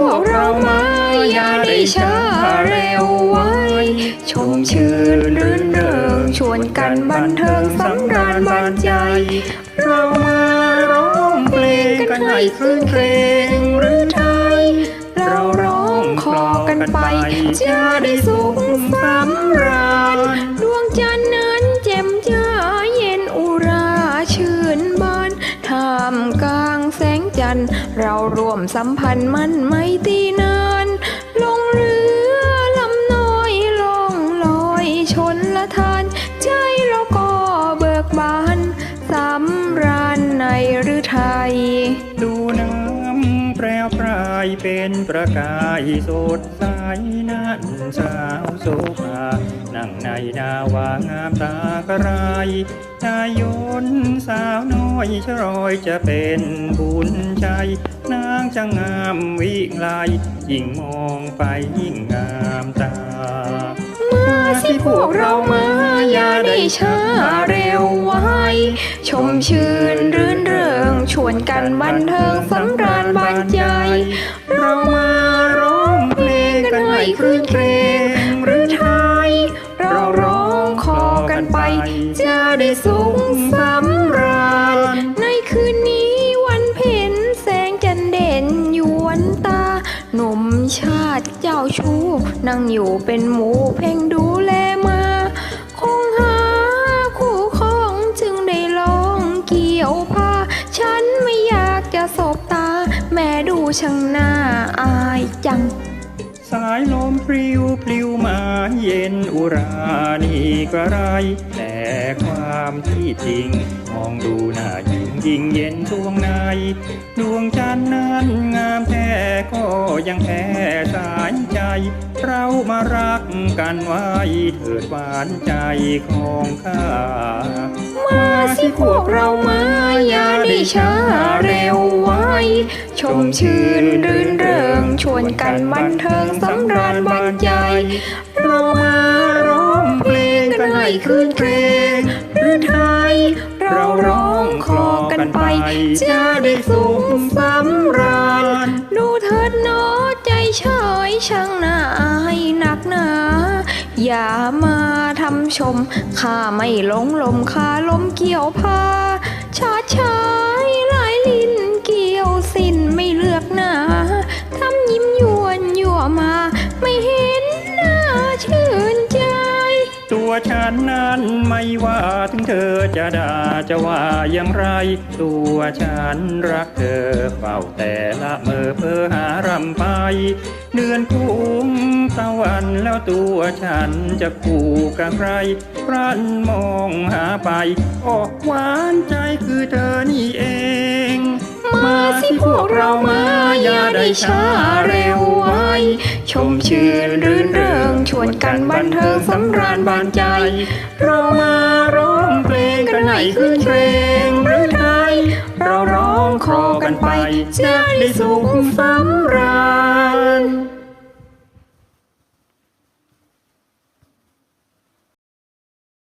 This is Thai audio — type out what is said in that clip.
พวกเรามา อย่าได้ช้าเร็วไว้ ชมชื่นรื่นเริงชวนกันบันเทิงสำราญบานใจ เรามาร้องเพลงกันให้คืนเพลงหรือไทย เราร้องคอกันไป จะได้สุขสำราญดวงจันทร์นั้นแจ่มจ้าเย็นอุราชื่น เราร่วมสัมพันธ์มันไม่ตีนานลงเรือลำน้อยล่องลอยชนละทาน ใจเราก็เบิกบานสำราญในฤทัยดูน้ำแปร เป็นประกายสดใสนั่นสาวโสภานั่งในนาวางามตากระไรชายนสาวน้อยชรอยจะเป็นบุญใจนางจะงามวิไลยิ่งมองไปยิ่งงามตามาสิพวกเรามาอย่าได้ช้าเร็วไว้ ชมชื่นรื่น วนกันบันเทิงสำราญบานใจ เรามาร้องเพลงกันให้คลื่นเพลงหรือไทย เราร้องคอกันไป จะได้สุขสำราญ ในคืนนี้วันเพ็ญแสงจันเด่นยวนตา หนุ่มชาติเจ้าชู้นั่งอยู่เป็นหมูเพ่งดูแล ช่างน่าอายจัง สายลมปลิวปลิวมาเย็นอุรานี่กระไร แต่ความที่จริง มองดูหน้ายิงยิงเย็นช่วงในดวงจันทร์นั้นงามแท้ก็ยังแพ้สายใจ เรามารักกันไว้เถิดหวานใจของข้า มาสิพวกเรามาอย่าได้ช้าเร็ว ชมชื่นรื่นเริงชวนกันบันเทิงสำราญบานใจเรามาร้องเพลงกันให้คืนเพลงหรือไทย เราร้องคลอกันไป จะได้สุขสำราญดูเถิดน้อใจเฉยช่างน่าอายหนักหนาอย่ามาทำชมข้าไม่หลงลมข้าลมเกี่ยวพาชาติชา ตัวฉันนั้นไม่ว่าถึงเธอจะด่าจะว่าอย่างไร ตัวฉันรักเธอเฝ้าแต่ละเมื่อเพอหารำไป เดือนกุมตะวันแล้วตัวฉันจะคู่กับใครพรันมองหาไปโอ้หวานใจคือเธอนี่เอง มาสิพวกเรามาอย่าได้ช้าเร็วไว ชมชื่นรื่นเริงชวนกันบันเทิงสำราญบานใจ เรามาร้องเพลงกันไหนขึ้นเพลงหรือไทย เราร้องคอกันไปจะได้สุขสำราญ